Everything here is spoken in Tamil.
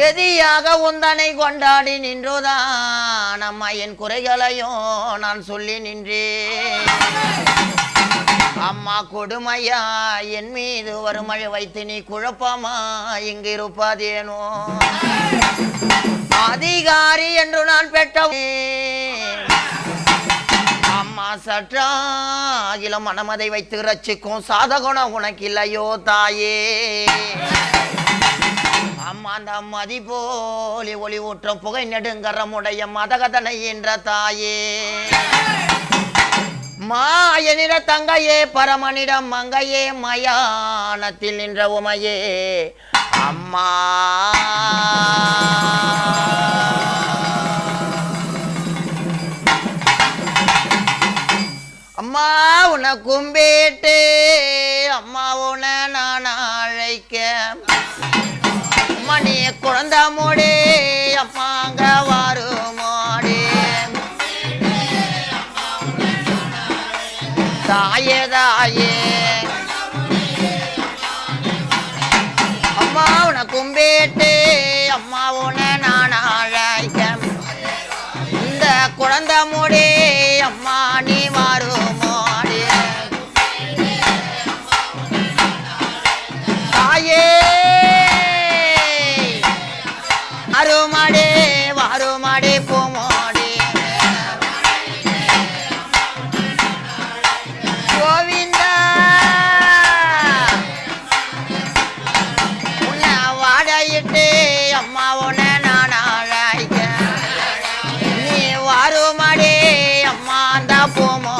கதியாக உந்தனை கொண்டாடி நின்றுதான் அம்மா என் குறைகளையும் நான் சொல்லி நின்றேன். அம்மா கொடுமையா? என் மீது வருமழை வைத்து நீ குழப்பமா? இங்கு இருப்பாதேனோ? அதிகாரி என்று நான் பெற்ற அம்மா சற்றா இளம் மனமதை வைத்து ரச்சிக்கும் சாதகுணம் உனக்கு இல்லையோ தாயே. அம்மா மதி போலி ஒளி ஊற்றம் புகை நெடுங்கரமுடைய மதகதனை என்ற தாயே. மாயனிட தங்கையே பரமனிடம் மங்கையே மயானத்தில் நின்ற உமையே. அம்மா. அம்மா உன கும்பிட்டு அம்மா உன நான் அழைக்க. மணி குழந்த மோடே அம்மாங்க அங்க வருமாடி. தாயே தாயே. அம்மா உன்னை கும்பிட்டு அம்மா உன நான் ஆளாய்க்க. நீ வாருமடி அம்மா அந்த போமோ.